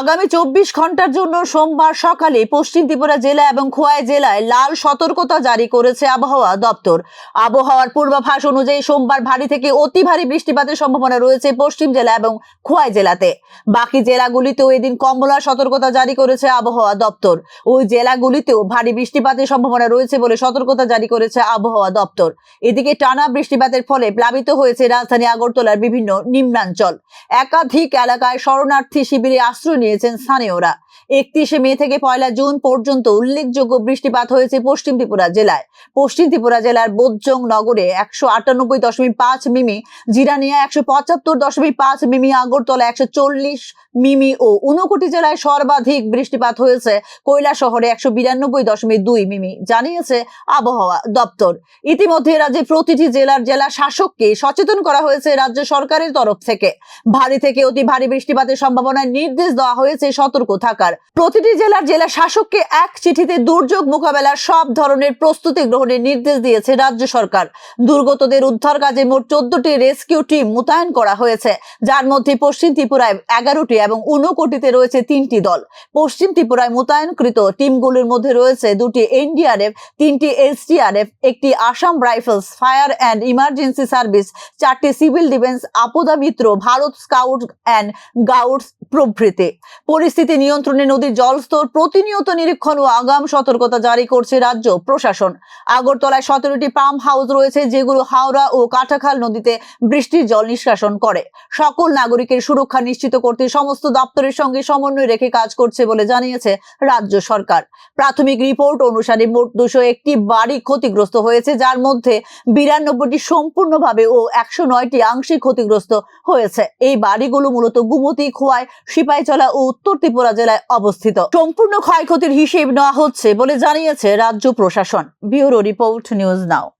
আগামী চব্বিশ ঘণ্টার জন্য সোমবার সকালে পশ্চিম ত্রিপুরা জেলা এবং খোয়াই জেলায় লাল সতর্কতা জারি করেছে আবহাওয়া দপ্তর। আবহাওয়ার পূর্বাভাস অনুযায়ী সোমবার ভারী থেকে অতি ভারী বৃষ্টিপাতের সম্ভাবনা রয়েছে পশ্চিম জেলা এবং খোয়াই জেলাতে। বাকি জেলাগুলিতেও এদিন কমলা সতর্কতা জারি করেছে আবহাওয়া দপ্তর। ওই জেলাগুলিতেও ভারী বৃষ্টিপাতের সম্ভাবনা রয়েছে বলে সতর্কতা জারি করেছে আবহাওয়া দপ্তর। এদিকে টানা বৃষ্টিপাতের ফলে প্লাবিত হয়েছে রাজধানী আগরতলার বিভিন্ন নিম্নাঞ্চল। একাধিক এলাকায় শরণার্থী শিবিরে আশ্রয় নিয়েছেন স্থানীয়রা একত্রিশে মে থেকে পয়লা জুন পর্যন্ত উল্লেখযোগ্য বৃষ্টিপাত হয়েছে পশ্চিম ত্রিপুরা জেলায়। পশ্চিম ত্রিপুরা জেলার বোধজং নগরে একশো আটানব্বই দশমিক পাঁচ মিমি, জিরানিয়া একশো পঁচাত্তর দশমিক পাঁচ মিমি, আগরতলা একশো চল্লিশ মিমি ও ঊনকোটি জেলায় সর্বাধিক বৃষ্টিপাত হয়েছে। কৈলা শহরে একশো বিরানব্বই দশমিক দুই মিমি, জানিয়েছে আবহাওয়া দপ্তর। ইতিমধ্যে রাজ্যে প্রতিটি জেলার জেলা শাসককে সচেতন করা হয়েছে রাজ্য সরকারের তরফ থেকে। ভারী থেকে অতি ভারী বৃষ্টিপাতের সম্ভাবনায় নির্দেশ দেওয়া হয়েছে সতর্ক থাকার প্রতিটি জেলার জেলা শাসককে এক চিঠিতে দুর্যোগ মোকাবেলার সব ধরনের প্রস্তুতি গ্রহণের নির্দেশ দিয়েছে রাজ্য সরকার। দুর্গতদের উদ্ধার কাজে মোট চোদ্দটি রেস্কিউ টিম মোতায়েন করা হয়েছে। যার মধ্যে পশ্চিম ত্রিপুরায় এগারোটি এবং ঊনকোটিতে রয়েছে তিনটি দল। পশ্চিম ত্রিপুরায় মোতায়েনকৃত টিমগুলির মধ্যে রয়েছে দুটি এনডিআরএফ, তিনটি এসডিআরএফ, একটি Assam rifles, fire and emergency service, চারটি civil defence Aapda Mitra, Bharat scout and guides প্রভৃতি। পরিস্থিতি নিয়ন্ত্রণে নদীর জলস্তর প্রতিনিয়ত নিরীক্ষণ ও আগাম সতর্কতা জারি করছে রাজ্য প্রশাসন। আগরতলায় সতেরোটি পাম্প হাউস রয়েছে, যেগুলো হাওড়া ও কাটাখাল নদীতে বৃষ্টির জল নিষ্কাশন করে। সকল নাগরিকের সুরক্ষা নিশ্চিত করতে সমস্ত দপ্তরের সঙ্গে সমন্বয় রেখে কাজ করছে বলে জানিয়েছে রাজ্য সরকার। প্রাথমিক রিপোর্ট অনুসারে মোট দুশো একটি বাড়ি ক্ষতিগ্রস্ত হয়েছে, যার মধ্যে বিরানব্বইটি সম্পূর্ণভাবে ও একশো নয়টি আংশিক ক্ষতিগ্রস্ত হয়েছে। এই বাড়িগুলো মূলত গুমতি, খোয়াই সিপাহীজলা ও উত্তর ত্রিপুরা জেলায় অবস্থিত। সম্পূর্ণ ক্ষয়ক্ষতির হিসেব নেওয়া হচ্ছে বলে জানিয়েছে রাজ্য প্রশাসন। Bureau report news now.